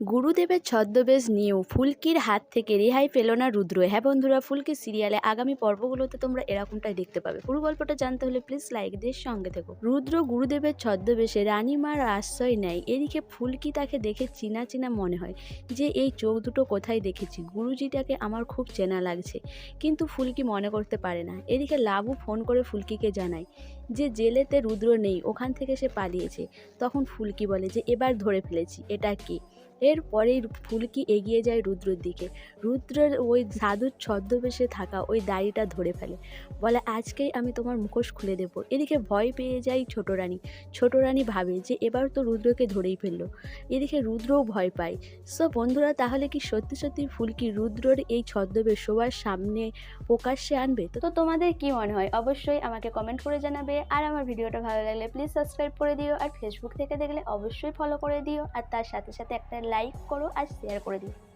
গুরুদেবের ছদ্মবেশ নিয়েও ফুলকির হাত থেকে রেহাই পেল না রুদ্র। হ্যাঁ বন্ধুরা, ফুলকি সিরিয়ালে আগামী পর্বগুলোতে তোমরা এরকমটাই দেখতে পাবে। পুরো গল্পটা জানতে হলে প্লিজ লাইক দিয়ে সঙ্গে থেকো। রুদ্র গুরুদেবের ছদ্মবেশে রানীমার আশ্রয় নেয়। এদিকে ফুলকি তাকে দেখে চিনা চিনা মনে হয় যে, এই চোখ দুটো কোথায় দেখেছি? গুরুজিটাকে আমার খুব চেনা লাগছে। কিন্তু ফুলকি মনে করতে পারে না। এদিকে লাবু ফোন করে ফুলকিকে জানায় যে, জেলেতে রুদ্র নেই, ওখান থেকে সে পালিয়েছে। তখন ফুলকি বলে যে, এবার ধরে ফেলেছি। এটা কে? এরপরেই ফুলকি এগিয়ে যায় রুদ্রর দিকে। রুদ্রের ওই সাধুর ছদ্মবেশে থাকা ওই দাড়িটা ধরে ফেলে। বলে, আজকেই আমি তোমার মুখোশ খুলে দেবো। এদিকে ভয় পেয়ে যায় ছোট রানী। ছোট রানী ভাবে যে এবার তো রুদ্রকে ধরেই ফেলল। এদিকে রুদ্রও ভয় পায়। সো বন্ধুরা, তাহলে কি সত্যি সত্যি ফুলকি রুদ্রর এই ছদ্মবেশ সবার সামনে প্রকাশ্যে আনবে? তো তোমাদের কি মনে হয়? অবশ্যই আমাকে কমেন্ট করে জানাবে। আর আমার ভিডিওটা ভালো লাগলে প্লিজ সাবস্ক্রাইব করে দিও। আর ফেসবুক থেকে দেখলে অবশ্যই ফলো করে দিও। আর তার সাথে সাথে একটা লাইক করো আর শেয়ার করে দিও।